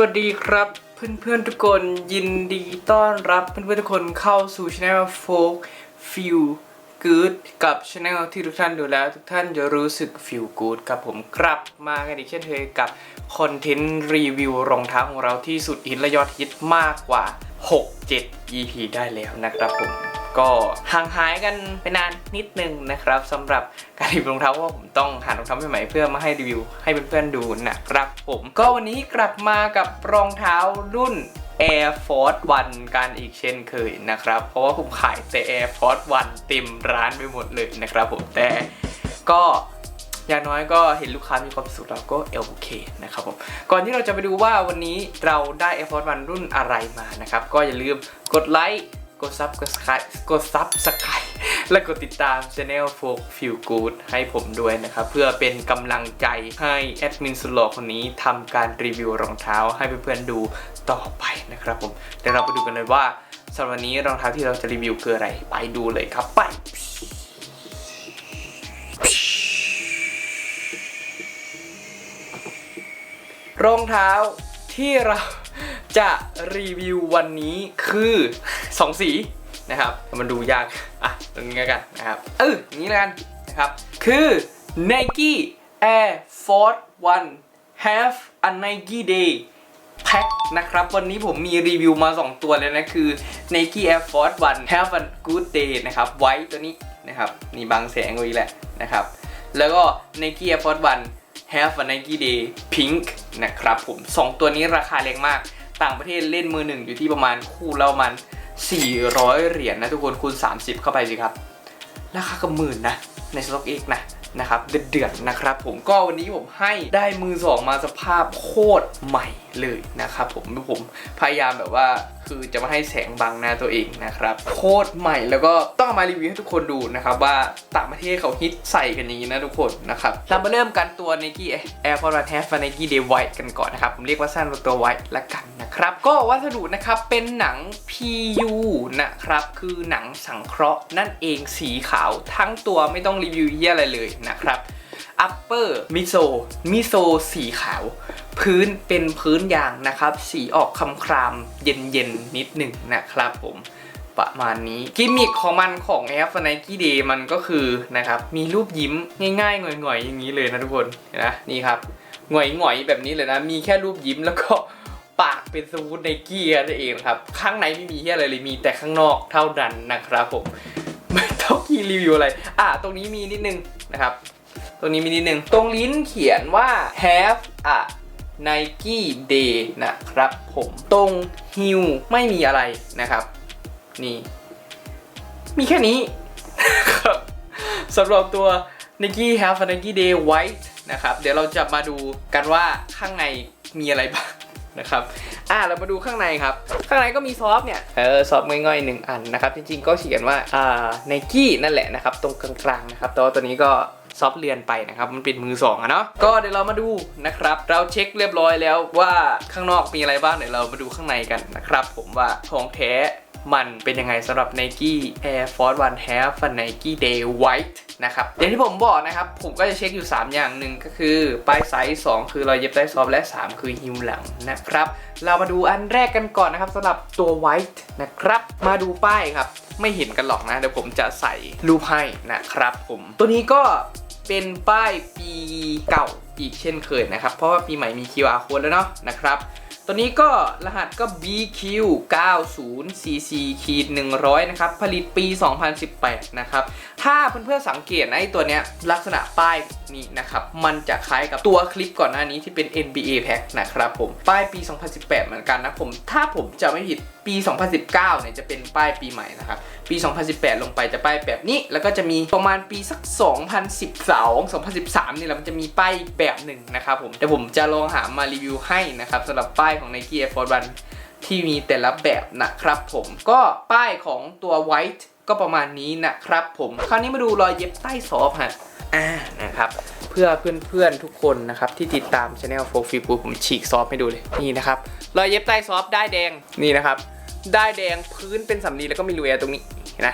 วัสดีครับเพื่อนๆทุกคนยินดีต้อนรับเพื่อนๆทุกคนเข้าสู่ช anel Folk Feel Good กับช anel ที่ทุกท่านดูแล้วทุกท่านจะรู้สึก Feel Good กับผมกลับมากันอีกเช่นเคยกับคอนเทนต์รีวิวรองเท้าของเราที่สุดฮิตและยอดฮิตมากกว่า 6-7 EP ได้แล้วนะครับผม ก็ห่างหายกันไปนานนิดนึงนะครับสำหรับการรีวิวรองเท้าเพราะว่าผมต้องหารองเท้าใหม่ๆเพื่อมาให้รีวิวให้เพื่อนๆดูนะครับผมก็วันนี้กลับมากับรองเท้ารุ่น Air Force One กันอีกเช่นเคยนะครับ เพราะว่าผมขายแต่ Air Force One เต็มร้านไปหมดเลยนะครับผมแต่ก็อย่างน้อยก็เห็นลูกค้ามีความสุขเราก็โอเคนะครับผมก่อนที่เราจะไปดูว่าวันนี้เราได้ Air Force One รุ่นอะไรมานะครับ ก็อย่าลืมกดไลค์ กดซับกดสไครกดซับสไครและกดติดตาม Channel Folk Feel Good ให้ผมด้วยนะครับ เพื่อเป็นกำลังใจให้แอดมินสุดหล่อคนนี้ทำการรีวิวรองเท้าให้เพื่อนๆดูต่อไปนะครับผมเดี๋ยวเราไปดูกันเลยว่าสำหรับวันนี้รองเท้าที่เราจะรีวิวคืออะไร ไปดูเลยครับไปรองเท้าที่เรา จะรีวิววันนี้คือ 2 สีนะครับ มันดูยาก อะตรงนี้แล้วกันนะครับ เอออย่างนี้แล้วกันนะครับ คือ Nike Air Force One Have a Nike Day Pack นะครับ วันนี้ผมมีรีวิวมา 2 ตัวเลยนะ คือ Nike Air Force One Have a Good Day นะครับ ไว้ตัวนี้นะครับ นี่บางแสงไว้แหละนะครับ แล้วก็ Nike Air Force One Have a Nike Day Pink นะครับผม 2 ตัวนี้ราคาแรงมาก ต่างประเทศเล่นมือหนึ่งอยู่ที่ประมาณคู่ละประมาณ400 เหรียญนะทุกคนคูณ 30 เข้าไปสิครับ ราคาก็หมื่นนะ ในสต็อกเอกนะนะครับเดือดๆนะครับผมก็วันนี้ผมให้ได้มือสองมาสภาพโคตรใหม่เลยนะครับผมผมพยายามแบบว่า คือจะมาให้แสงบังหน้าตัวเองนะครับโคตรใหม่แล้วก็ต้องมารีวิวให้ทุกคนดูนะครับว่าต่างประเทศเขาฮิตใส่กันอย่างนี้นะทุกคนนะครับเรามาเริ่มกันตัว Nike Air Force One Half Nike Day White กันก่อนนะครับ ผมเรียกว่าสั้นว่าตัว White ละกันนะครับ ก็วัสดุนะครับเป็นหนัง PU นะครับคือหนังสังเคราะห์นั่นเองสีขาวทั้งตัวไม่ต้องรีวิวเยี่ยอะไรเลยนะครับ upper มิโซมิโซสีขาว พื้นเป็นพื้นยางนะครับ สีออกคำครามเย็นเย็นๆนิดหนึ่งนะครับผมประมาณนี้กิมมิคของมันของ Air f n i k e Day มันก็คือนะครับมีรูปยิ้มง่ายๆหง่อยๆอย่างนี้เลยนะทุกคนนะนี่ครับหง่อยๆแบบนี้เลยนะ มีแค่รูปยิ้มแล้วก็ปากเป็นสวูทไนกี้นั่นเองครับ ข้างในไม่มีที่อะไรเลยมีแต่ข้างนอกเท่านั้นนะครับผมไม่ต้องกีรีวิวอะไร อะตรงนี้มีนิดนึงนะครับ ตรงนี้มีนิดนึง ตรงลิ้นเขียนว่า have a Nike Day นะครับผมตรงฮิวไม่มีอะไรนะครับ นี่ มีแค่นี้ครับสำหรับตัว Nike Have a Nike Day White นะครับ เดี๋ยวเราจะมาดูกันว่าข้างในมีอะไรบ้างนะครับ อ่าเรามาดูข้างในครับ ข้างในก็มีซอฟเนี่ย เออ ซอฟง่อยๆหนึ่งอันนะครับ จริงๆ ก็เขียนว่า อ่า Nike นั่นแหละนะครับ ตรงกลางๆนะครับแต่ว่าตัวนี้ก็ ซอฟต์เรียนไปนะครับ มันเป็นมือสองอะเนาะก็เดี๋ยวเรามาดูนะครับ เราเช็คเรียบร้อยแล้วว่าข้างนอกมีอะไรบ้างเดี๋ยวเรามาดูข้างในกันนะครับผมว่าของแท้มันเป็นยังไงสำหรับ Nike Air Force One Half Nike Day White นะครับอย่างที่ผมบอกนะครับ ผมก็จะเช็คอยู่ 3 อย่างหนึ่งก็คือ ปลายไซส์2คือรอยเย็บใต้ซอฟและ 3 คือฮิวหลังนะครับ เรามาดูอันแรกกันก่อนนะครับสำหรับตัว White นะครับ มาดูป้ายครับ ไม่เห็นกันหรอกนะ เดี๋ยวผมจะใส่รูปให้นะครับผม ตัวนี้ก็ เป็นป้ายปีเก่าอีกเช่นเคยนะครับ เพราะว่าปีใหม่มี QR code แล้วเนาะนะครับ ตัวนี้ก็รหัสก็ BQ 90 CC ขีด100 นะครับ ผลิตปี 2018 นะครับ ถ้าเพื่อนๆสังเกตนะไอตัวเนี้ยลักษณะป้ายนี้นะครับ มันจะคล้ายกับตัวคลิปก่อนหน้านี้ที่เป็น NBA Pack นะครับผม ป้ายปี 2018 เหมือนกันนะผม ถ้าผมจะไม่ผิด ปี 2019เนี่ยจะเป็นป้ายปีใหม่นะครับ ปี 2018 ลงไปจะป้ายแบบนี้ แล้วก็จะมีประมาณปีสัก 2012 2013นี่แหละมันจะมีป้ายอีกแบบหนึ่งนะครับผมแต่ผมจะลองหามารีวิวให้นะครับสำหรับป้ายของ Nike Air Force One ที่มีแต่ละแบบนะครับผมก็ป้ายของตัว White ก็ประมาณนี้นะครับผม คราวนี้มาดูรอยเย็บใต้ซอฟฮะอ่านะครับเพื่อเพื่อนๆทุกคนนะครับที่ติดตาม Channel 4 f e e ผมฉีกซอฟให้ดูเลยนี่นะครับรอยเย็บใต้ซอฟได้แดงนี่นะครับ ได้ายแดงพื้นเป็นสำลีแล้วก็มีรูแอร์ตรงนี้เห็นไหม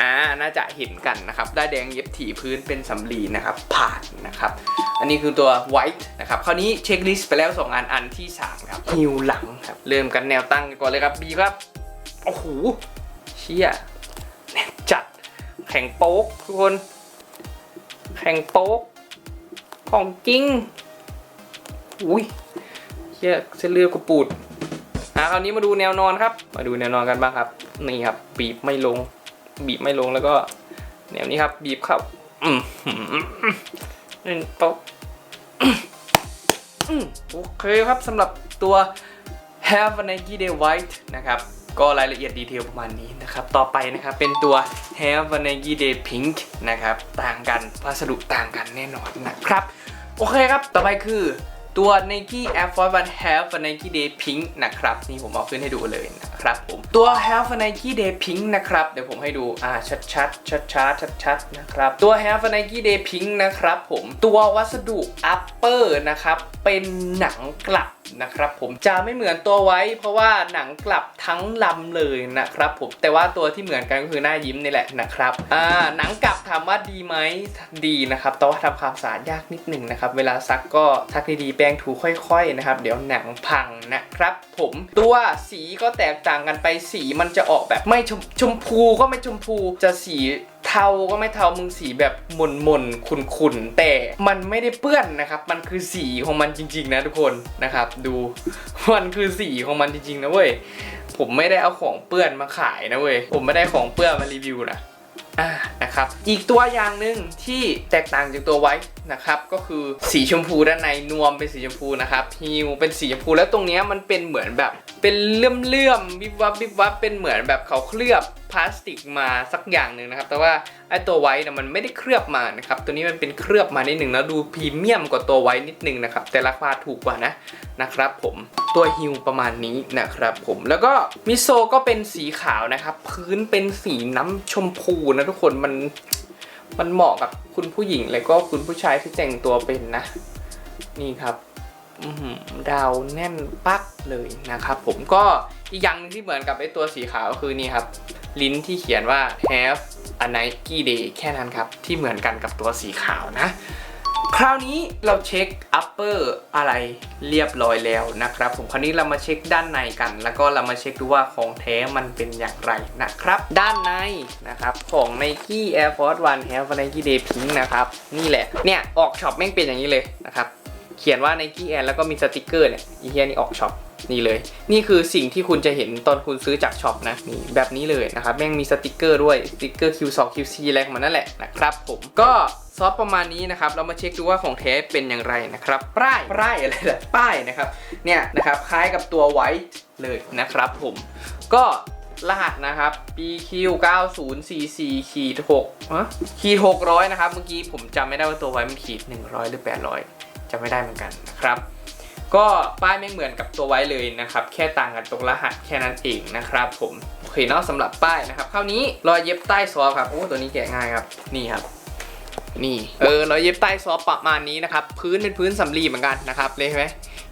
อ่าน่าจะเห็นกันนะครับได้ายแดงเย็บถี่พื้นเป็นสำลีนะครับผ่านนะครับ อันนี้คือตัว white นะครับคราวนี้เช็คลิสต์ไปแล้ว 2 อันอันที่3นะครับฮิวหลังครับเริ่มกันแนวตั้งกันก่อนเลยครับ B ครับโอ้โหเชี่ยจัดแข็งโป๊กทุกคน แข็งโป๊กของจริงอุ้ยเชี่ยเส้นเลือดกูปูด อะคราวนี้มาดูแนวนอนครับ มาดูแนวนอนกันบ้างครับ นี่ครับ บีบไม่ลง บีบไม่ลงแล้วก็ แนวนี้ครับ บีบเข้าอืมเล่นโต๊ะอืมโอเคครับสำหรับตัว Have a Nike Day White นะครับ ก็รายละเอียดดีเทลประมาณนี้นะครับ ต่อไปนะครับเป็นตัว Have a Nike Day Pink นะครับ ต่างกันวัสดุต่างกันแน่นอนนะครับ โอเคครับ ต่อไปคือ ตัว Nike Air Force One Half Nike Day Pink นะครับ นี่ผมเอาขึ้นให้ดูเลยนะครับผม ตัว Half Nike Day Pink นะครับ เดี๋ยวผมให้ดู อ่า ชัดชัดชัดชัดชัดชัดนะครับ ตัว Half Nike Day Pink นะครับผม ตัววัสดุ upper นะครับ เป็นหนังกลับ นะครับผมจะไม่เหมือนตัวไว้ เพราะว่าหนังกลับทั้งลำเลยนะครับผมแต่ว่าตัวที่เหมือนกันก็คือหน้ายิ้มนี่แหละนะครับอ่าหนังกลับถามว่าดีไหมดีนะครับแต่ว่าทำความสะอาดยากนิดหนึ่งนะครับเวลาซักก็ซักดีๆแป้งถูค่อยๆนะครับ เดี๋ยวหนังพังนะครับ ผมตัวสีก็แตกต่างกันไปสีมันจะออกแบบไม่ชมชมพูก็ไม่ชมพูจะสีาก็ไม่เทามึงสีแบบหม่นหม่นๆขุนขุนๆแต่มันไม่ได้เปื้อนนะครับ มันคือสีของมันจริง ๆ นะทุกคนนะครับ ดูมันคือสีของมันจริงๆนะเว้ยผมไม่ได้เอาของเปื้อนมาขายนะเว้ยผมไม่ได้ของเปื้อนมารีวิวนะอ่านะครับอีกตัวอย่างหนึ่งที่แตกต่างจากตัวไว้นะครับก็คือสีชมพูด้านในนวมเป็นสีชมพูนะครับฮิวเป็นสีชมพูแล้วตรงนี้มันเป็นเหมือนแบบ เป็นเลื่อมเลื่อมๆวิบวับวิบวับเป็นเหมือนแบบเขาเคลือบพลาสติกมาสักอย่างหนึ่งนะครับ แต่ว่าไอตัวไว้นะมันไม่ได้เคลือบมานะครับ ตัวนี้มันเป็นเคลือบมานิดหนึ่งแล้วดูพรีเมียมกว่าตัวไว้นิดหนึงนะครับ แต่ราคาถูกกว่านะนะครับ ผมตัวฮิวประมาณนี้นะครับ ผมแล้วก็มิโซก็เป็นสีขาวนะครับ พื้นเป็นสีน้ำชมพูนะทุกคนมันมันเหมาะกับคุณผู้หญิงแล้วก็คุณผู้ชายที่แต่งตัวเป็นนะ นี่ครับดาวแน่นปักเลยนะครับ ผมก็อีกอย่างหนึงที่เหมือนกับไอ้ตัวสีขาวก็คือนี่ครับ ลิ้นที่เขียนว่า have a Nike day แค่นั้นครับ ที่เหมือนกันกับตัวสีขาวนะ คราวนี้เราเช็ค upper อะไรเรียบร้อยแล้วนะครับ ผมคราวนี้เรามาเช็คด้านในกัน แล้วก็เรามาเช็คดูว่าของแท้มันเป็นอย่างไรนะครับ ด้านในนะครับของ Nike Air Force One Have a Nike Day Pink นะครับนี่แหละเนี่ยออกช็อปแม่งเป็นอย่างนี้เลยนะครับเขียนว่า Nike Air แล้วก็มีสติกเกอร์เนี่ยอีเฮียนี่ออกช็อป นี่เลย นี่คือสิ่งที่คุณจะเห็นตอนคุณซื้อจากช็อปนะนี่แบบนี้เลยนะครับแม่งมีสติกเกอร์ด้วยสติกเกอร์ Q2 QC อะไรของมันนั่นแหละนะครับผมก็ซอฟประมาณนี้นะครับ เรามาเช็คดูว่าของแท้เป็นอย่างไรนะครับ ป้าย ป้ายอะไรล่ะ ป้ายนะครับ เนี่ยนะครับ คล้ายกับตัวไวท์เลยนะครับผม ก็รหัสนะครับ BQ 9044ขีด6ฮะขีด600 นะครับ เมื่อกี้ผมจำไม่ได้ว่าตัวไว้มันขีด 100 หรือ 800จำไม่ได้เหมือนกันนะครับ ก็ป้ายไม่เหมือนกับตัวไว้เลยนะครับ แค่ต่างกันตรงรหัสแค่นั้นเองนะครับผมโอเคเนาะสำหรับป้ายนะครับคราวนี้รอยเย็บใต้ซอครับโอ้ตัวนี้แกะง่ายครับนี่ครับนี่เออรอยเย็บใต้ซอประมาณนี้นะครับพื้นเป็นพื้นสำลีเหมือนกันนะครับเลยไหม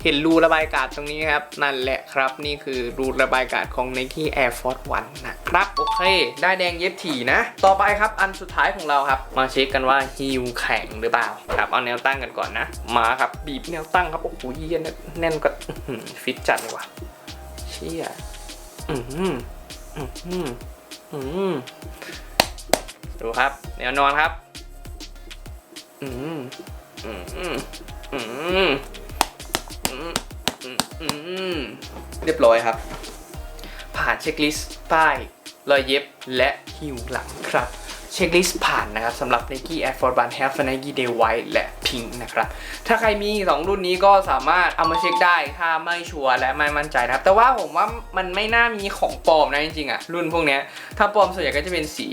เห็นรูระบายอากาศตรงนี้ครับ นั่นแหละครับนี่คือรูระบายอากาศของ Nike Air Force One นะครับ โอเค ได้แดงเย็บถี่นะ ต่อไปครับอันสุดท้ายของเราครับ มาเช็คกันว่าฮิวแข็งหรือเปล่าครับเอาแนวตั้งกันก่อนนะ มาครับบีบแนวตั้งครับโอ้โหเยี่ยนแน่นก็ฟิตจัดเลยว่ะเชี่ยอือหืออือหืออือหือดูครับ แนวนอนครับ อืมอืมอืม อืมเรียบร้อยครับ ผ่านเช็คลิสต์ป้าย รอยเย็บและหิวหลังครับ เช็คลิสต์ผ่านนะครับสำหรับ Nike Air Force One Half Nike Day White และ Pink นะครับ ถ้าใครมี 2 รุ่นนี้ก็สามารถเอามาเช็คได้ ถ้าไม่ชัวร์และไม่มั่นใจนะครับ แต่ว่าผมว่ามันไม่น่ามีของปลอมนะจริงๆอะรุ่นพวกนี้ถ้าปลอมส่วนใหญ่ก็จะเป็นสี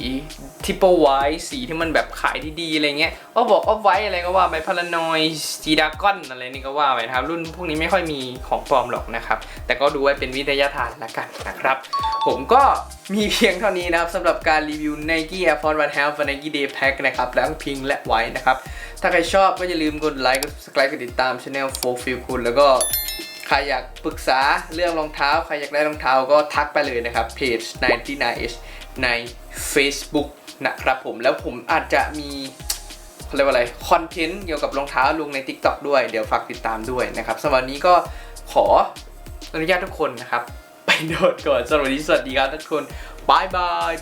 ทิปเปิลไวท์สีที่มันแบบขายดีๆอะไรเงี้ยก็บอกว่าไว้อะไรก็ว่าไปพารานอยจีดากอนอะไรนี่ก็ว่าไปนะครับ รุ่นพวกนี้ไม่ค่อยมีของปลอมหรอกนะครับ แต่ก็ดูไว้เป็นวิทยาทานละกันนะครับ ผมก็ มีเพียงเท่านี้นะครับสำหรับการรีวิว Nike Air Force One Half และ Nike Day Pack นะครับแล้วพิงและไว้นะครับ ถ้าใครชอบก็อย่าลืมกดไลค์กด subscribe กดติดตาม Channel 4 Feel คุณแล้วก็ใครอยากปรึกษาเรื่องรองเท้า ใครอยากได้รองเท้าก็ทักไปเลยนะครับเพจ99 h ใน Facebook นะครับผมแล้วผมอาจจะมีเรียกว่าอะไรคอนเทนต์เกี่ยวกับรองเท้าลงใน TikTok ด้วยเดี๋ยวฝากติดตามด้วยนะครับสำหรับวันนี้ก็ขออนุญาตทุกคนนะครับ ไโดดก่อนสวัสดีสวัสดีครับทุกคนบายบาย